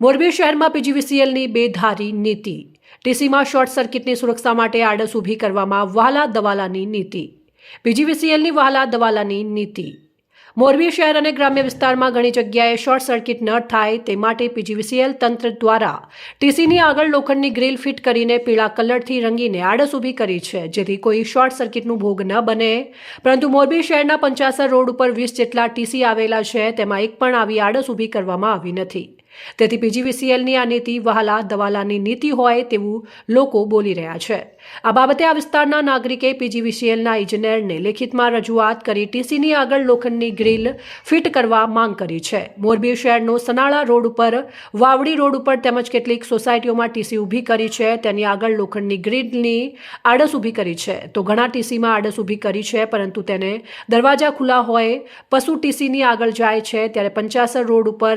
મોરબી શહેરમાં પીજીવીસીએલની બેધારી નીતિ. ટીસીમાં શોર્ટ સર્કિટની સુરક્ષા માટે આડસ ઊભી કરવામાં વહાલા દવાલાની નીતિ. પીજીવીસીએલની વહાલા દવાલાની નીતિ. મોરબી શહેર અને ગ્રામ્ય વિસ્તારમાં ઘણી જગ્યાએ શોર્ટ સર્કિટ ન થાય તે માટે પીજીવીસીએલ તંત્ર દ્વારા ટીસીની આગળ લોખંડની ગ્રીલ ફિટ કરીને પીળા કલરથી રંગીને આડસ ઊભી કરી છે, જેથી કોઈ શોર્ટ સર્કિટનું ભોગ ન બને. પરંતુ મોરબી શહેરના પંચાસર રોડ ઉપર વીસ જેટલા ટીસી આવેલા છે, તેમાં એક પણ આવી આડસ ઊભી કરવામાં આવી નથી. તેથી પીજીવીસીએલની આ નીતિ વહાલા દવાલાની નીતિ હોય તેવું લોકો બોલી રહ્યા છે. આ બાબતે આ વિસ્તારના નાગરિકે પીજીવીસીએલના ઇજનેરને લેખિતમાં રજૂઆત કરી ટીસીની આગળ લોખંડની ગ્રીલ ફિટ કરવા માંગ કરી છે. મોરબી શહેરનો સનાળા રોડ ઉપર, વાવડી રોડ ઉપર તેમજ કેટલીક સોસાયટીઓમાં ટીસી ઊભી કરી છે. તેની આગળ લોખંડની ગ્રીલની આડસ ઊભી કરી છે. તો ઘણા ટીસીમાં આડસ ઊભી કરી છે, પરંતુ તેને દરવાજા ખુલ્લા હોય, પશુ ટીસીની આગળ જાય છે. ત્યારે પંચાસર રોડ ઉપર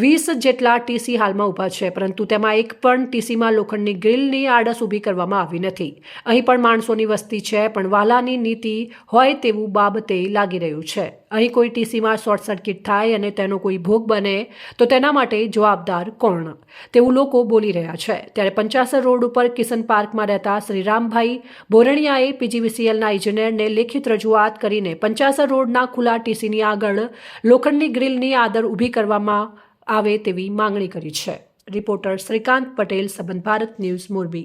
વીસ જેટલા ટીસી હાલમાં ઊભા છે, પરંતુ તેમાં એક પણ ટીસીમાં લોખંડની ગ્રીલની આડસ ઊભી કરવામાં આવી નથી. અહીં પણ માણસોની વસ્તી છે, પણ વાલાની નીતિ હોય તેવું બાબતે લાગી રહ્યું છે. અહીં કોઈ ટીસીમાં શોર્ટ સર્કિટ થાય અને તેનો કોઈ ભોગ બને, તો તેના માટે જવાબદાર કોણ? તેવું લોકો બોલી રહ્યા છે. ત્યારે પંચાસર રોડ ઉપર કિશન પાર્કમાં રહેતા શ્રીરામભાઈ બોરણિયાએ પીજીવીસીએલના ઇજનેરને લેખિત રજૂઆત કરીને પંચાસર રોડના ખુલ્લા ટીસીની આગળ લોખંડની ગ્રીલની આદર ઊભી કરવામાં આવે તેવી માંગણી કરી છે. રિપોર્ટર શ્રીકાંત પટેલ, સંબંધ ભારત ન્યૂઝ મોરબી.